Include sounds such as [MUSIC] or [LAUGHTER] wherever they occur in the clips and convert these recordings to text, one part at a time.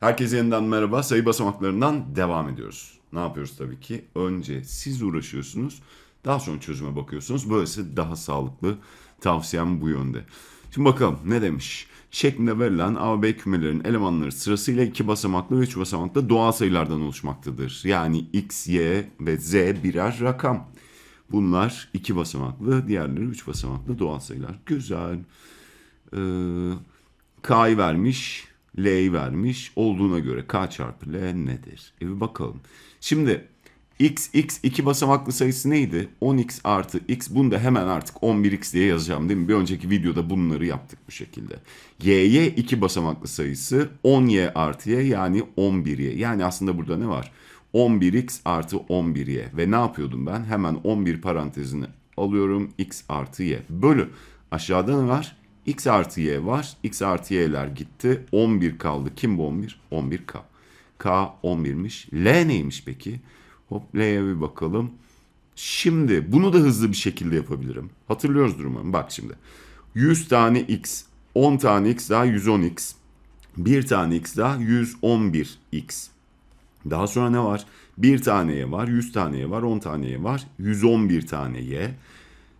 Herkese yeniden merhaba. Sayı basamaklarından devam ediyoruz. Ne yapıyoruz tabii ki? Önce siz uğraşıyorsunuz. Daha sonra çözüme bakıyorsunuz. Böylesi daha sağlıklı. Tavsiyem bu yönde. Şimdi bakalım ne demiş? Şeklinde verilen A B kümelerin elemanları sırasıyla iki basamaklı ve üç basamaklı doğal sayılardan oluşmaktadır. Yani X, Y ve Z birer rakam. Bunlar iki basamaklı, diğerleri üç basamaklı doğal sayılar. Güzel. Ee, K'yı vermiş, L'yi vermiş. Olduğuna göre K çarpı L nedir? E bir bakalım. Şimdi x, x iki basamaklı sayısı neydi? 10x artı x. Bunu da hemen artık 11x diye yazacağım değil mi? Bir önceki videoda bunları yaptık bu şekilde. y'ye iki basamaklı sayısı 10y artı y yani 11y. Yani aslında burada ne var? 11x artı 11y. Ve ne yapıyordum ben? Hemen 11 parantezini alıyorum. x artı y. Bölü. Aşağıda ne var? X artı y var. x artı y'ler gitti. 11 kaldı. Kim bu 11? 11k. K 11'miş. L neymiş peki? Hop L'ye bir bakalım. Şimdi bunu da hızlı bir şekilde yapabilirim. Hatırlıyoruz durumu. Bak şimdi. 100 tane x, 10 tane x daha 110x. 1 tane x daha 111x. Daha sonra ne var? 1 tane y var, 100 tane y var, 10 tane y var, 111 tane y.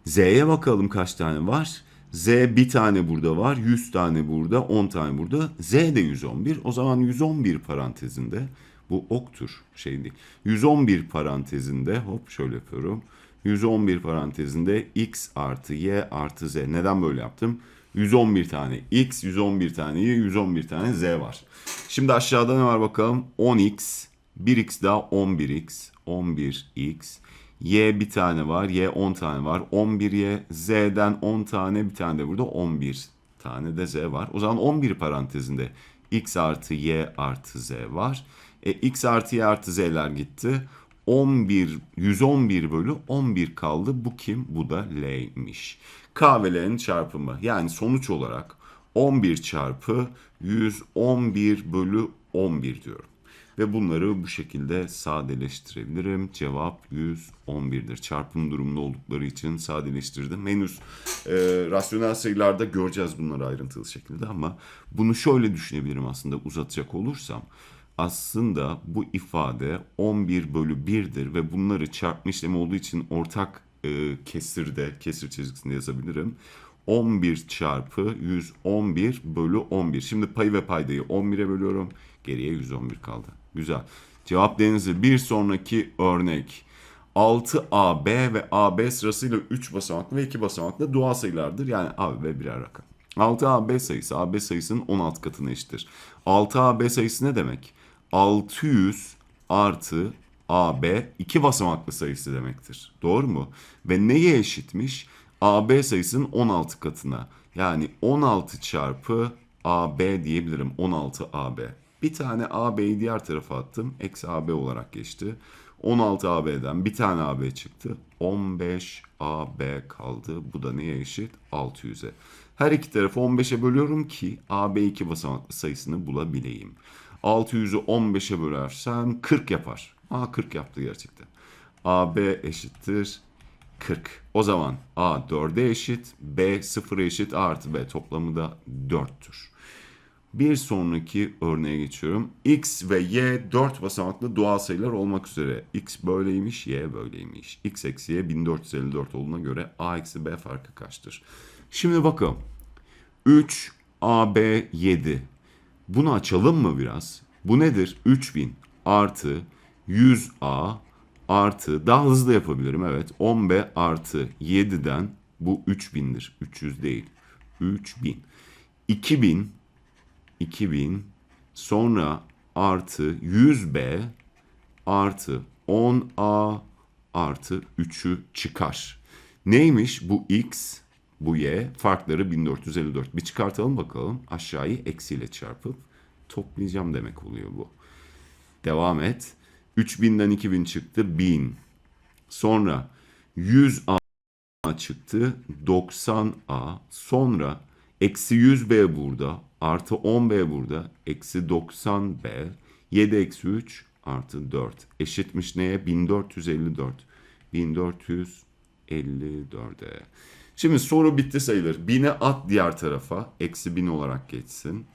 Z'ye bakalım kaç tane var? Z bir tane burada var, 100 tane burada, 10 tane burada. Z de 111. O zaman 111 parantezinde bu oktur şey değil. 111 parantezinde hop şöyle yapıyorum. 111 parantezinde x artı y artı z. Neden böyle yaptım? 111 tane x, 111 tane y, 111 tane z var. Şimdi aşağıda ne var bakalım? 10x, 1x daha 11x, 11x. Y bir tane var, Y 10 tane var. 11Y, Z'den 10 tane bir tane de burada 11 tane de Z var. O zaman 11 parantezinde X artı Y artı Z var. E, X artı Y artı Z'ler gitti. 11, 111 bölü 11 kaldı. Bu kim? Bu da L'ymiş. K ve L'nin çarpımı. Yani sonuç olarak 11 çarpı 111 bölü 11 diyorum. Ve bunları bu şekilde sadeleştirebilirim. Cevap 111'dir. Çarpım durumunda oldukları için sadeleştirdim. Henüz e, rasyonel sayılarda göreceğiz bunları ayrıntılı şekilde ama bunu şöyle düşünebilirim aslında uzatacak olursam. Aslında bu ifade 11 bölü 1'dir ve bunları çarpma işlemi olduğu için ortak e, kesirde, kesir çizgisinde yazabilirim. 11 çarpı 111 bölü 11. Şimdi payı ve paydayı 11'e bölüyorum. Geriye 111 kaldı. Güzel. Cevap denizli. Bir sonraki örnek. 6AB ve AB sırasıyla 3 basamaklı ve 2 basamaklı doğal sayılardır. Yani A ve birer rakam. 6AB sayısı AB sayısının 16 katına eşittir. 6AB sayısı ne demek? 600 artı AB iki basamaklı sayısı demektir. Doğru mu? Ve neye eşitmiş? AB sayısının 16 katına. Yani 16 çarpı AB diyebilirim. 16 AB. Bir tane AB'yi diğer tarafa attım. Eksi AB olarak geçti. 16 AB'den bir tane AB çıktı. 15 AB kaldı. Bu da neye eşit? 600'e. Her iki tarafı 15'e bölüyorum ki AB iki basamaklı sayısını bulabileyim. 600'ü 15'e bölersen 40 yapar. Aa 40 yaptı gerçekten. AB eşittir 40. O zaman A 4'e eşit, B 0'a eşit, A artı B toplamı da 4'tür. Bir sonraki örneğe geçiyorum. X ve Y 4 basamaklı doğal sayılar olmak üzere. X böyleymiş, Y böyleymiş. X eksi Y 1454 olduğuna göre A eksi B farkı kaçtır? Şimdi bakalım. 3 AB 7. Bunu açalım mı biraz? Bu nedir? 3000 artı 100A artı daha hızlı yapabilirim evet 10B artı 7'den bu 3000'dir. 300 değil. 3000. 2000 2000 sonra artı 100B artı 10A artı 3'ü çıkar. Neymiş bu X bu Y farkları 1454. Bir çıkartalım bakalım aşağıyı eksiyle çarpıp toplayacağım demek oluyor bu. Devam et. 3000'den 2000 çıktı 1000. Sonra 100A çıktı 90A. Sonra eksi 100B burada artı 10B burada eksi 90B 7 eksi 3 artı 4 eşitmiş neye 1454 1454'e. Şimdi soru bitti sayılır. 1000'e at diğer tarafa. Eksi 1000 olarak geçsin.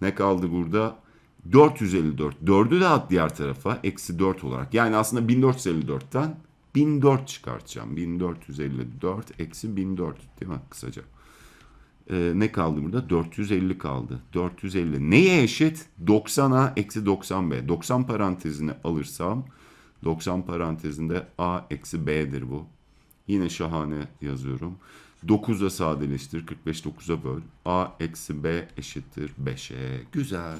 Ne kaldı burada? 454. 4'ü de at diğer tarafa. Eksi 4 olarak. Yani aslında 1454'ten 1004 çıkartacağım. 1454 eksi 1004 değil mi kısaca? Ee, ne kaldı burada? 450 kaldı. 450 neye eşit? 90a eksi 90b. 90 parantezini alırsam 90 parantezinde a eksi b'dir bu. Yine şahane yazıyorum. 9'a sadeleştir. 45 9'a böl. A eksi B eşittir 5'e. Güzel.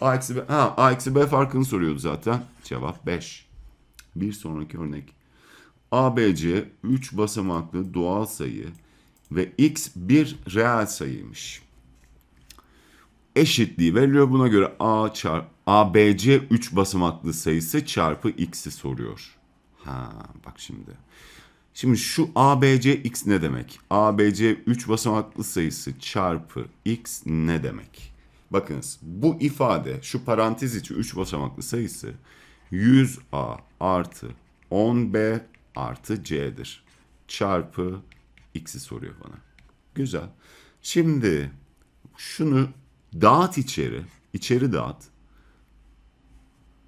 A eksi B. Ha, A eksi B farkını soruyordu zaten. Cevap 5. Bir sonraki örnek. ABC 3 basamaklı doğal sayı ve x bir reel sayıymış. Eşitliği veriliyor. Buna göre A çarp ABC 3 basamaklı sayısı çarpı x'i soruyor. Ha bak şimdi. Şimdi şu ABC x ne demek? ABC 3 basamaklı sayısı çarpı x ne demek? Bakınız bu ifade şu parantez içi 3 basamaklı sayısı 100a artı 10b artı c'dir. Çarpı x'i soruyor bana. Güzel. Şimdi şunu dağıt içeri. içeri dağıt.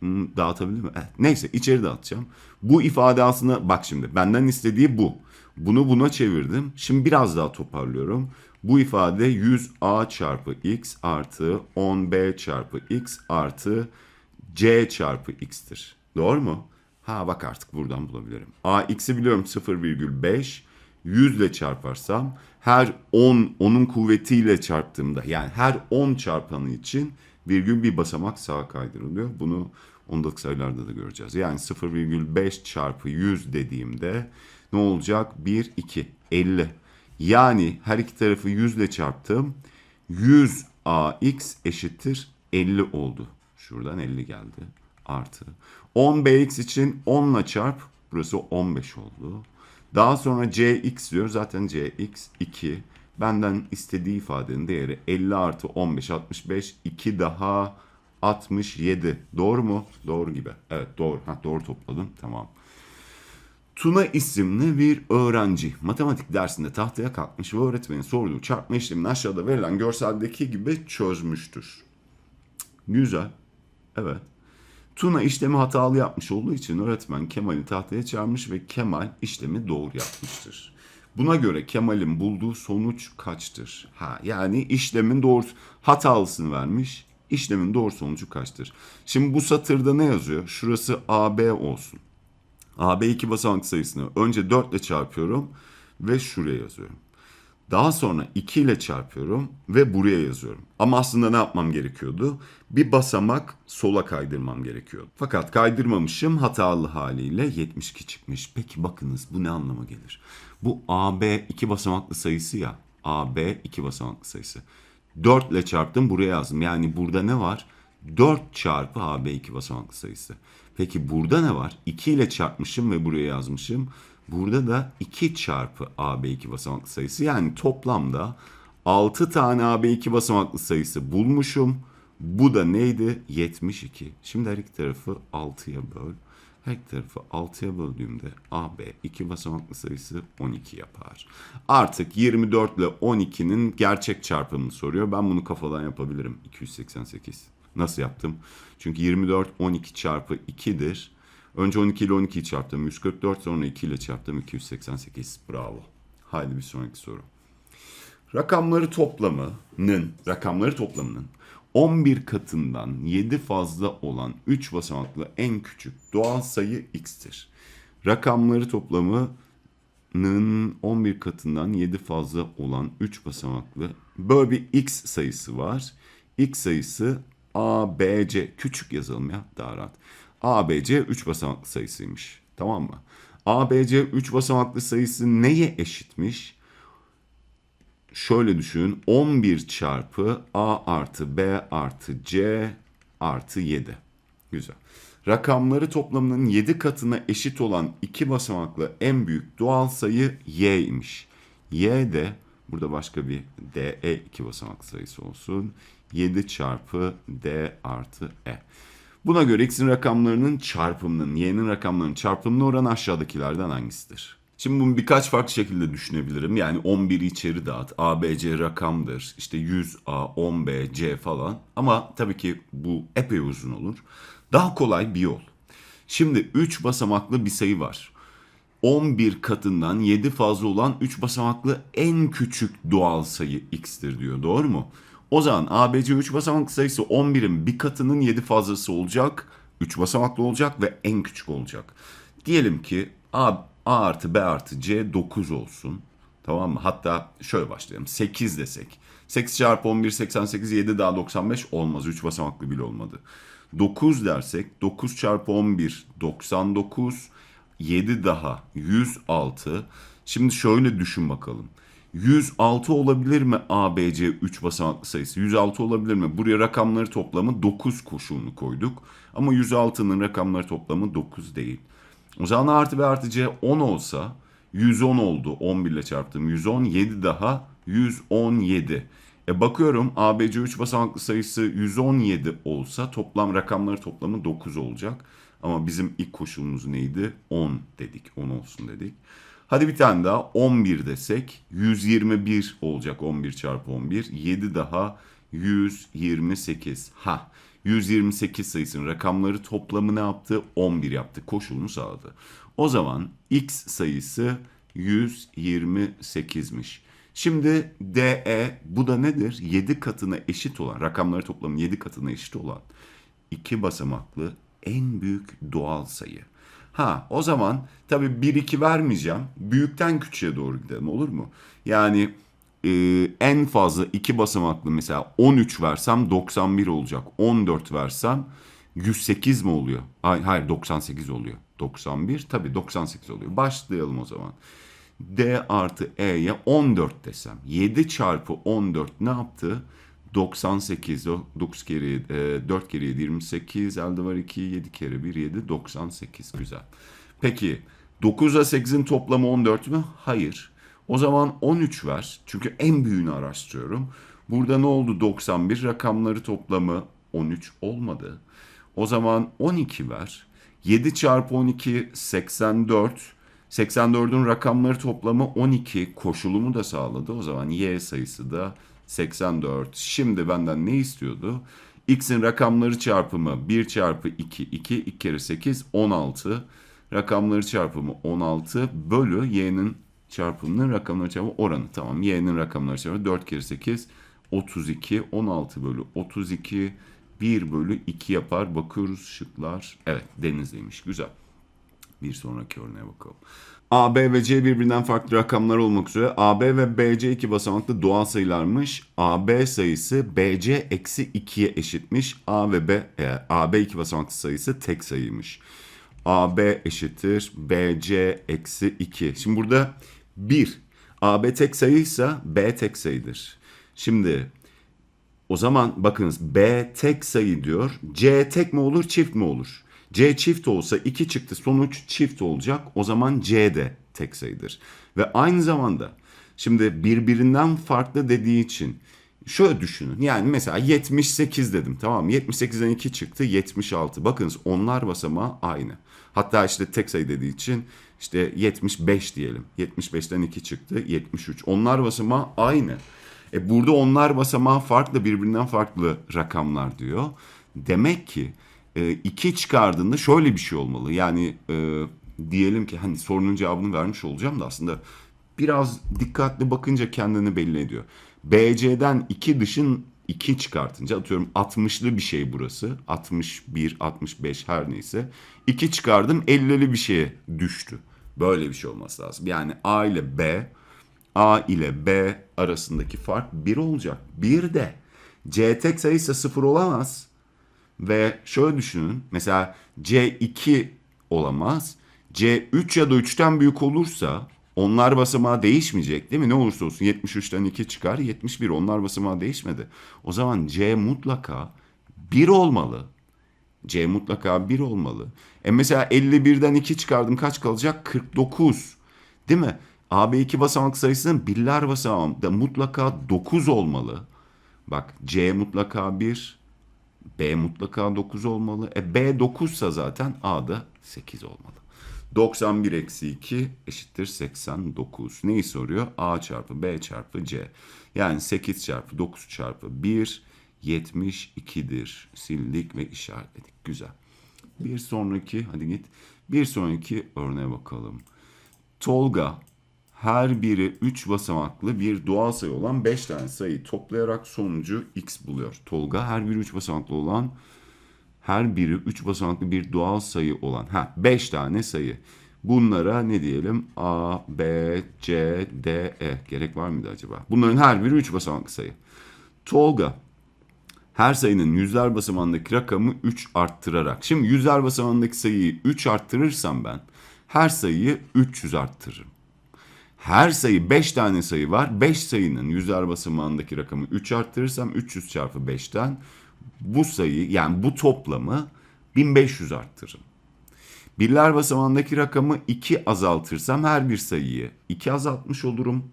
Hmm, dağıtabilir mi? Evet. Neyse içeri dağıtacağım. Bu ifade aslında bak şimdi benden istediği bu. Bunu buna çevirdim. Şimdi biraz daha toparlıyorum. Bu ifade 100a çarpı x artı 10b çarpı x artı c çarpı x'tir. Doğru mu? Ha bak artık buradan bulabilirim. a x'i biliyorum 0,5. 100 ile çarparsam her 10 onun kuvvetiyle çarptığımda yani her 10 çarpanı için virgül bir basamak sağa kaydırılıyor. Bunu ondaki sayılarda da göreceğiz. Yani 0,5 çarpı 100 dediğimde ne olacak? 1, 2, 50. Yani her iki tarafı 100 ile çarptım. 100 ax eşittir 50 oldu. Şuradan 50 geldi. Artı. 10 bx için 10 ile çarp. Burası 15 oldu. Daha sonra cx diyor. Zaten cx 2. Benden istediği ifadenin değeri 50 artı 15 65. 2 daha 67. Doğru mu? Doğru gibi. Evet doğru. Ha, doğru topladım. Tamam. Tuna isimli bir öğrenci matematik dersinde tahtaya kalkmış ve öğretmenin sorduğu çarpma işlemini aşağıda verilen görseldeki gibi çözmüştür. Güzel. Evet. Tuna işlemi hatalı yapmış olduğu için öğretmen Kemal'i tahtaya çağırmış ve Kemal işlemi doğru yapmıştır. Buna göre Kemal'in bulduğu sonuç kaçtır? Ha yani işlemin doğru hatalısını vermiş. İşlemin doğru sonucu kaçtır? Şimdi bu satırda ne yazıyor? Şurası AB olsun. AB iki basamak sayısını önce 4 ile çarpıyorum ve şuraya yazıyorum. Daha sonra 2 ile çarpıyorum ve buraya yazıyorum. Ama aslında ne yapmam gerekiyordu? Bir basamak sola kaydırmam gerekiyordu. Fakat kaydırmamışım hatalı haliyle 72 çıkmış. Peki bakınız bu ne anlama gelir? Bu AB iki basamaklı sayısı ya. AB iki basamaklı sayısı. 4 ile çarptım buraya yazdım. Yani burada ne var? 4 çarpı AB iki basamaklı sayısı. Peki burada ne var? 2 ile çarpmışım ve buraya yazmışım. Burada da 2 çarpı AB iki basamaklı sayısı. Yani toplamda 6 tane AB iki basamaklı sayısı bulmuşum. Bu da neydi? 72. Şimdi her iki tarafı 6'ya böl. Her tarafı 6'ya böldüğümde AB iki basamaklı sayısı 12 yapar. Artık 24 ile 12'nin gerçek çarpımını soruyor. Ben bunu kafadan yapabilirim. 288. Nasıl yaptım? Çünkü 24 12 çarpı 2'dir. Önce 12 ile 12'yi çarptım. 144 sonra 2 ile çarptım. 288. Bravo. Haydi bir sonraki soru. Rakamları toplamının, rakamları toplamının 11 katından 7 fazla olan 3 basamaklı en küçük doğal sayı x'tir. Rakamları toplamının 11 katından 7 fazla olan 3 basamaklı böyle bir x sayısı var. x sayısı a, b, c küçük yazalım ya daha rahat. a, b, c 3 basamaklı sayısıymış. Tamam mı? a, b, c 3 basamaklı sayısı neye eşitmiş? Şöyle düşün 11 çarpı a artı b artı c artı 7. Güzel. Rakamları toplamının 7 katına eşit olan iki basamaklı en büyük doğal sayı y imiş. y de burada başka bir d e iki basamak sayısı olsun. 7 çarpı d artı e. Buna göre x'in rakamlarının çarpımının, y'nin rakamlarının çarpımının oranı aşağıdakilerden hangisidir? Şimdi bunu birkaç farklı şekilde düşünebilirim. Yani 11'i içeri dağıt. A, B, C rakamdır. İşte 100 A, 10 B, C falan. Ama tabii ki bu epey uzun olur. Daha kolay bir yol. Şimdi 3 basamaklı bir sayı var. 11 katından 7 fazla olan 3 basamaklı en küçük doğal sayı x'tir diyor. Doğru mu? O zaman ABC 3 basamaklı sayısı 11'in bir katının 7 fazlası olacak. 3 basamaklı olacak ve en küçük olacak. Diyelim ki A, A artı B artı C 9 olsun. Tamam mı? Hatta şöyle başlayalım. 8 desek. 8 çarpı 11 88 7 daha 95 olmaz. 3 basamaklı bile olmadı. 9 dersek 9 çarpı 11 99 7 daha 106. Şimdi şöyle düşün bakalım. 106 olabilir mi ABC 3 basamaklı sayısı? 106 olabilir mi? Buraya rakamları toplamı 9 koşulunu koyduk. Ama 106'nın rakamları toplamı 9 değil. O zaman artı B artı C 10 olsa 110 oldu. 11 ile çarptım. 110 7 daha 117. E bakıyorum ABC 3 basamaklı sayısı 117 olsa toplam rakamları toplamı 9 olacak. Ama bizim ilk koşulumuz neydi? 10 dedik. 10 olsun dedik. Hadi bir tane daha 11 desek 121 olacak 11 çarpı 11. 7 daha 128. Ha 128 sayısının rakamları toplamı ne yaptı? 11 yaptı. Koşulunu sağladı. O zaman x sayısı 128'miş. Şimdi DE bu da nedir? 7 katına eşit olan, rakamları toplamı 7 katına eşit olan iki basamaklı en büyük doğal sayı. Ha o zaman tabii 1-2 vermeyeceğim. Büyükten küçüğe doğru gidelim olur mu? Yani e, en fazla iki basamaklı mesela 13 versem 91 olacak. 14 versem 108 mi oluyor? Hayır, hayır 98 oluyor. 91 tabii 98 oluyor. Başlayalım o zaman. D artı E'ye 14 desem. 7 çarpı 14 ne yaptı? 98, 9 kere, e, 4 kere 7, 28, elde var 2, 7 kere 1, 7, 98. Güzel. Peki 9 ile 8'in toplamı 14 mü? Hayır. O zaman 13 ver. Çünkü en büyüğünü araştırıyorum. Burada ne oldu 91? Rakamları toplamı 13 olmadı. O zaman 12 ver. 7 çarpı 12 84. 84'ün rakamları toplamı 12 koşulumu da sağladı. O zaman y sayısı da 84. Şimdi benden ne istiyordu? X'in rakamları çarpımı 1 çarpı 2, 2, 2 kere 8, 16. Rakamları çarpımı 16 bölü y'nin çarpımının rakamları çarpımı oranı. Tamam y'nin rakamları çarpımı 4 kere 8, 32, 16 bölü 32, 1 bölü 2 yapar. Bakıyoruz şıklar. Evet denizliymiş. Güzel. Bir sonraki örneğe bakalım. A, B ve C birbirinden farklı rakamlar olmak üzere AB ve BC iki basamaklı doğal sayılarmış. AB sayısı BC eksi 2'ye eşitmiş. A ve B, e, AB iki basamaklı sayısı tek sayıymış. AB eşittir BC eksi 2. Şimdi burada 1. AB tek sayıysa B tek sayıdır. Şimdi o zaman bakınız B tek sayı diyor. C tek mi olur çift mi olur? C çift olsa 2 çıktı sonuç çift olacak. O zaman C de tek sayıdır. Ve aynı zamanda şimdi birbirinden farklı dediği için şöyle düşünün. Yani mesela 78 dedim tamam mı? 78'den 2 çıktı 76. Bakınız onlar basamağı aynı. Hatta işte tek sayı dediği için işte 75 diyelim. 75'ten 2 çıktı 73. Onlar basamağı aynı. E burada onlar basamağı farklı birbirinden farklı rakamlar diyor. Demek ki 2 e, çıkardığında şöyle bir şey olmalı. Yani e, diyelim ki hani sorunun cevabını vermiş olacağım da aslında biraz dikkatli bakınca kendini belli ediyor. BC'den 2 dışın 2 çıkartınca atıyorum 60'lı bir şey burası. 61, 65 her neyse. 2 çıkardım 50'li bir şeye düştü. Böyle bir şey olması lazım. Yani A ile B, A ile B arasındaki fark 1 olacak. Bir de C tek sayısı 0 olamaz. Ve şöyle düşünün. Mesela C2 olamaz. C3 ya da 3'ten büyük olursa onlar basamağı değişmeyecek değil mi? Ne olursa olsun 73'ten 2 çıkar 71 onlar basamağı değişmedi. O zaman C mutlaka 1 olmalı. C mutlaka 1 olmalı. E mesela 51'den 2 çıkardım kaç kalacak? 49. Değil mi? AB2 basamak sayısının birler basamağı da mutlaka 9 olmalı. Bak C mutlaka 1, B mutlaka 9 olmalı. E B 9 ise zaten A da 8 olmalı. 91 eksi 2 eşittir 89. Neyi soruyor? A çarpı B çarpı C. Yani 8 çarpı 9 çarpı 1 72'dir. Sildik ve işaretledik. Güzel. Bir sonraki hadi git. Bir sonraki örneğe bakalım. Tolga her biri 3 basamaklı bir doğal sayı olan 5 tane sayıyı toplayarak sonucu x buluyor. Tolga her biri 3 basamaklı olan her biri 3 basamaklı bir doğal sayı olan ha 5 tane sayı. Bunlara ne diyelim? A, B, C, D, E. Gerek var mıydı acaba? Bunların her biri 3 basamaklı sayı. Tolga her sayının yüzler basamağındaki rakamı 3 arttırarak. Şimdi yüzler basamağındaki sayıyı 3 arttırırsam ben her sayıyı 300 arttırırım. Her sayı 5 tane sayı var. 5 sayının yüzler basamağındaki rakamı 3 arttırırsam 300 çarpı 5'ten bu sayı yani bu toplamı 1500 arttırırım. Birler basamağındaki rakamı 2 azaltırsam her bir sayıyı 2 azaltmış olurum.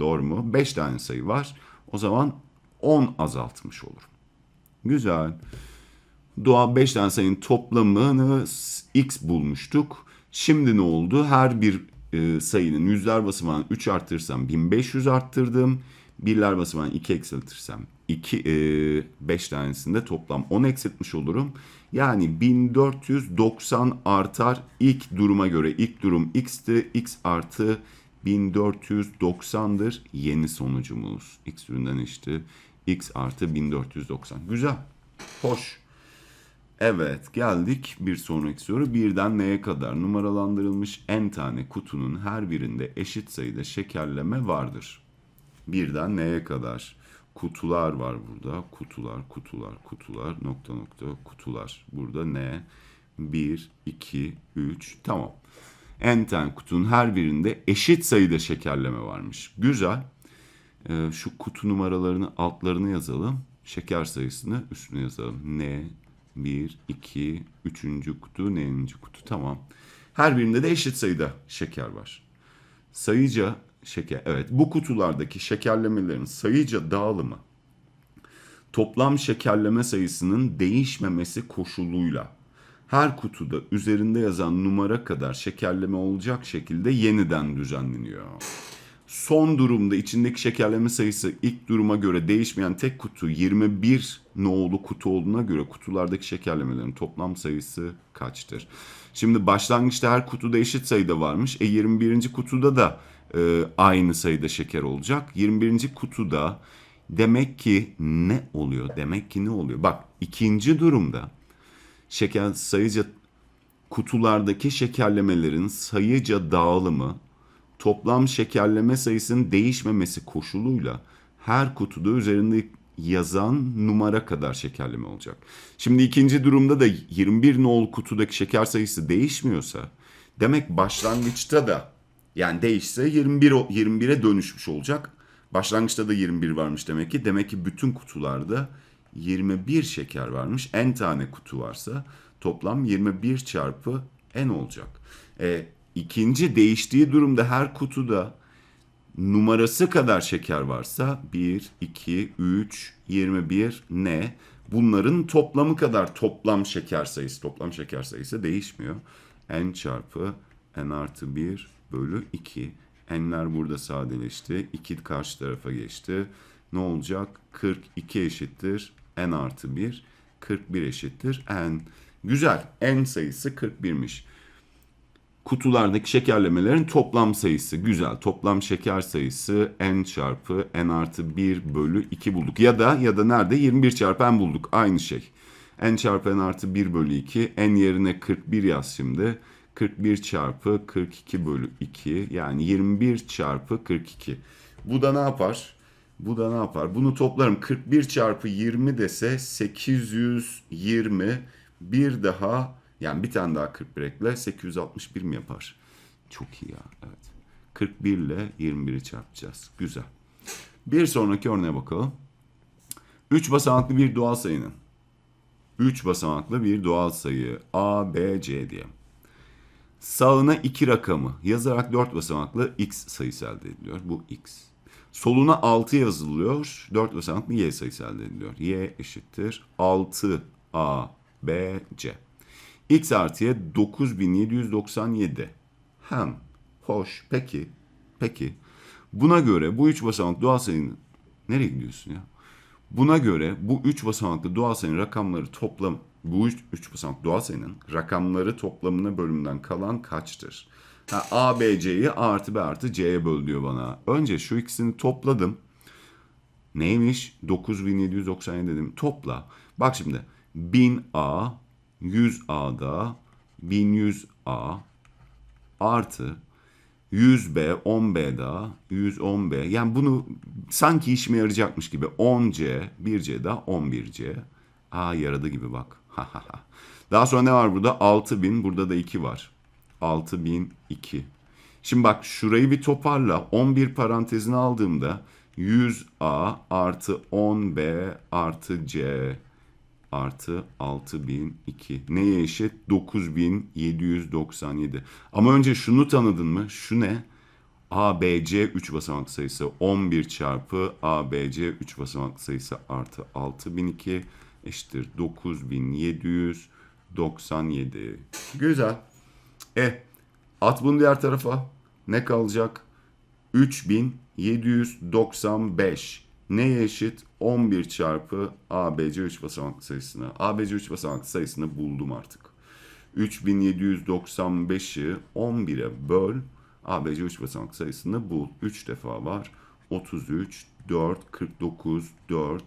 Doğru mu? 5 tane sayı var. O zaman 10 azaltmış olurum. Güzel. Doğal 5 tane sayının toplamını x bulmuştuk. Şimdi ne oldu? Her bir e, sayının yüzler basamağını 3 arttırırsam 1500 arttırdım. Birler basamağını 2 eksiltirsem 2 e, 5 tanesinde toplam 10 eksiltmiş olurum. Yani 1490 artar ilk duruma göre. ilk durum x'ti. x artı 1490'dır yeni sonucumuz. x üründen işte x artı 1490. Güzel. Hoş. Evet geldik bir sonraki soru. Birden neye kadar numaralandırılmış n tane kutunun her birinde eşit sayıda şekerleme vardır. Birden neye kadar? Kutular var burada. Kutular, kutular, kutular, nokta nokta kutular. Burada ne? 1, 2, 3. Tamam. N tane kutunun her birinde eşit sayıda şekerleme varmış. Güzel. Ee, şu kutu numaralarını altlarını yazalım. Şeker sayısını üstüne yazalım. N, 1, 2, 3. kutu, N'inci kutu. Tamam. Her birinde de eşit sayıda şeker var. Sayıca şeker. Evet bu kutulardaki şekerlemelerin sayıca dağılımı toplam şekerleme sayısının değişmemesi koşuluyla her kutuda üzerinde yazan numara kadar şekerleme olacak şekilde yeniden düzenleniyor. Son durumda içindeki şekerleme sayısı ilk duruma göre değişmeyen tek kutu 21 nolu kutu olduğuna göre kutulardaki şekerlemelerin toplam sayısı kaçtır? Şimdi başlangıçta her kutuda eşit sayıda varmış. E 21. kutuda da e, aynı sayıda şeker olacak. 21. kutuda demek ki ne oluyor? Demek ki ne oluyor? Bak ikinci durumda şeker sayıca kutulardaki şekerlemelerin sayıca dağılımı toplam şekerleme sayısının değişmemesi koşuluyla her kutuda üzerinde yazan numara kadar şekerleme olacak. Şimdi ikinci durumda da 21 nol kutudaki şeker sayısı değişmiyorsa demek başlangıçta da yani değişse 21 21'e dönüşmüş olacak. Başlangıçta da 21 varmış demek ki. Demek ki bütün kutularda 21 şeker varmış. N tane kutu varsa toplam 21 çarpı N olacak. E, ikinci değiştiği durumda her kutuda numarası kadar şeker varsa 1, 2, 3, 21 ne? Bunların toplamı kadar toplam şeker sayısı. Toplam şeker sayısı değişmiyor. N çarpı N artı 1 bölü 2. N'ler burada sadeleşti. 2 karşı tarafa geçti. Ne olacak? 42 eşittir. N artı 1. 41 eşittir. N. Güzel. N sayısı 41'miş kutulardaki şekerlemelerin toplam sayısı. Güzel. Toplam şeker sayısı n çarpı n artı 1 bölü 2 bulduk. Ya da ya da nerede 21 çarpı n bulduk. Aynı şey. n çarpı n artı 1 bölü 2. n yerine 41 yaz şimdi. 41 çarpı 42 bölü 2 yani 21 çarpı 42. Bu da ne yapar? Bu da ne yapar? Bunu toplarım. 41 çarpı 20 dese 820 bir daha yani bir tane daha 41 ekle 861 mi yapar? Çok iyi ya. Evet. 41 ile 21'i çarpacağız. Güzel. Bir sonraki örneğe bakalım. 3 basamaklı bir doğal sayının 3 basamaklı bir doğal sayı A, B, C diye. Sağına 2 rakamı yazarak 4 basamaklı x sayısı elde ediliyor. Bu x. Soluna 6 yazılıyor. 4 basamaklı y sayısı elde ediliyor. y eşittir 6 A, B, C. X artı Y 9797. Hem. Hoş. Peki. Peki. Buna göre bu üç basamaklı doğal sayının... Nereye gidiyorsun ya? Buna göre bu üç basamaklı doğal sayının rakamları toplam... Bu üç, üç basamaklı doğal sayının rakamları toplamına bölümünden kalan kaçtır? Ha, A, B, C'yi A artı B artı C'ye böl diyor bana. Önce şu ikisini topladım. Neymiş? 9797 dedim. Topla. Bak şimdi 1000A 100A'da 1100A artı 100B 10B daha 110B. Yani bunu sanki işime yarayacakmış gibi 10C 1C daha 11C. Aa yaradı gibi bak. [LAUGHS] daha sonra ne var burada? 6000 burada da 2 var. 6002. Şimdi bak şurayı bir toparla. 11 parantezine aldığımda 100A artı 10B artı C artı 6002. Neye eşit? 9797. Ama önce şunu tanıdın mı? Şu ne? ABC 3 basamak sayısı 11 çarpı ABC 3 basamak sayısı artı 6002 eşittir 9797. Güzel. E at bunu diğer tarafa. Ne kalacak? 3795. Neye eşit? 11 çarpı ABC 3 basamaklı sayısına. ABC 3 basamaklı sayısını buldum artık. 3795'i 11'e böl. ABC 3 basamaklı sayısını bul. 3 defa var. 33, 4, 49, 4,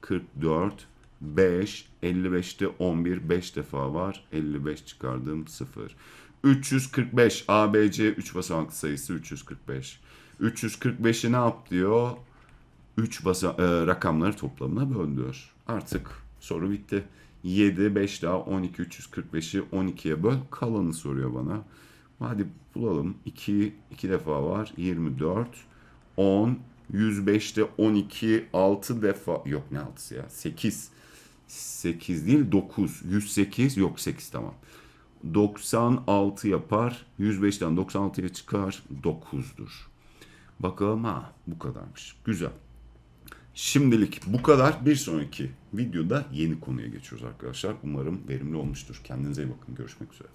44, 5, 55'te 11, 5 defa var. 55 çıkardım 0. 345 ABC 3 basamaklı sayısı 345. 345'i ne yap diyor? 3 basa e, rakamları toplamına böl diyor. Artık soru bitti. 7, 5 daha 12, 345'i 12'ye böl. Kalanı soruyor bana. Hadi bulalım. 2, 2 defa var. 24, 10, 105'te 12, 6 defa. Yok ne 6'sı ya? 8. 8 değil 9. 108 yok 8 tamam. 96 yapar. 105'ten 96'ya çıkar. 9'dur. Bakalım ha bu kadarmış. Güzel. Şimdilik bu kadar. Bir sonraki videoda yeni konuya geçiyoruz arkadaşlar. Umarım verimli olmuştur. Kendinize iyi bakın. Görüşmek üzere.